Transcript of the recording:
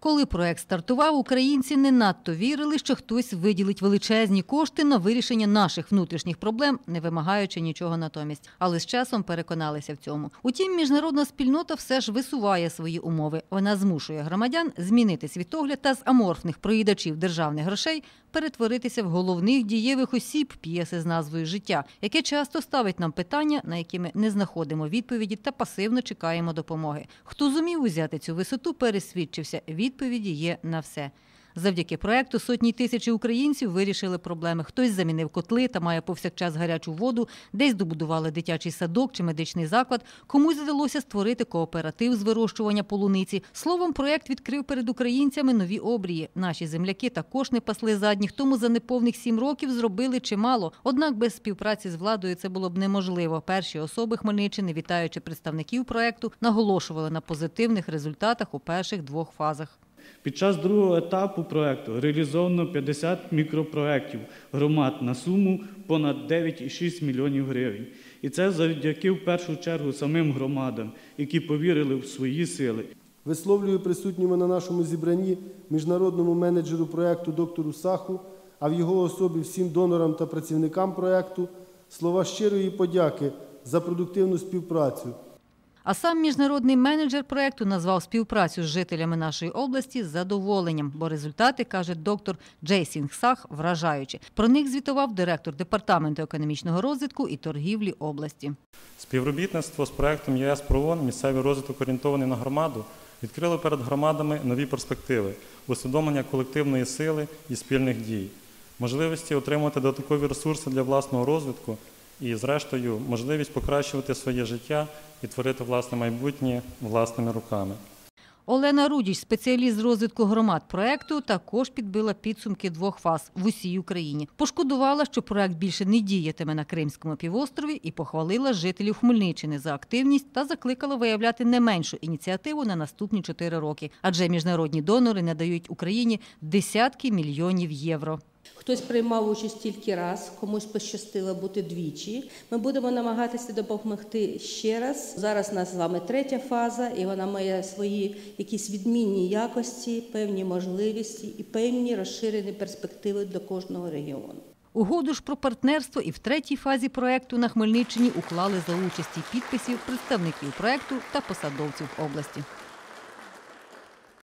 Коли проект стартував, українці не надто вірили, що хтось виділить величезні кошти на вирішення наших внутрішніх проблем, не вимагаючи нічого натомість. Але з часом переконалися в цьому. Утім, міжнародна спільнота все ж висуває свої умови. Вона змушує громадян змінити світогляд та з аморфних проїдачів державних грошей перетворитися в головних дієвих осіб п'єси з назвою Життя, яке часто ставить нам питання, на які ми не знаходимо відповіді та пасивно чекаємо допомоги. Хто зумів узяти цю висоту, пересвідчився. Відповіді є на все. Завдяки проекту сотні тисячі українців вирішили проблеми. Хтось замінив котли та має повсякчас гарячу воду, десь добудували дитячий садок чи медичний заклад. Комусь вдалося створити кооператив з вирощування полуниці. Словом, проект відкрив перед українцями нові обрії. Наші земляки також не пасли задніх, тому за неповних сім років зробили чимало. Однак без співпраці з владою це було б неможливо. Перші особи Хмельниччини, вітаючи представників проекту, наголошували на позитивних результатах у перших двох фазах. Під час другого етапу проекту реалізовано 50 мікропроєктів громад на суму понад 9,6 мільйонів гривень. І це завдяки в першу чергу самим громадам, які повірили в свої сили. Висловлюю присутньому на нашому зібранні міжнародному менеджеру проєкту доктору Саху, а в його особі всім донорам та працівникам проєкту слова щирої подяки за продуктивну співпрацю. А сам міжнародний менеджер проекту назвав співпрацю з жителями нашої області задоволенням, бо результати, каже доктор Джейсінг Сах, вражаючі. Про них звітував директор департаменту економічного розвитку і торгівлі області. Співробітництво з проектом ЄС ПРООН місцевий розвиток орієнтований на громаду відкрило перед громадами нові перспективи, усвідомлення колективної сили і спільних дій, можливості отримати додаткові ресурси для власного розвитку і, зрештою, можливість покращувати своє життя і творити власне майбутнє власними руками. Олена Рудіч, спеціаліст з розвитку громад проекту, також підбила підсумки двох фаз в усій Україні. Пошкодувала, що проект більше не діятиме на Кримському півострові і похвалила жителів Хмельниччини за активність та закликала виявляти не меншу ініціативу на наступні чотири роки, адже міжнародні донори надають Україні десятки мільйонів євро. Хтось приймав участь тільки раз, комусь пощастило бути двічі. Ми будемо намагатися допомогти ще раз. Зараз у нас з вами третя фаза, і вона має свої якісь відмінні якості, певні можливості і певні розширені перспективи до кожного регіону. Угоду ж про партнерство і в третій фазі проекту на Хмельниччині уклали за участі підписів представників проекту та посадовців області.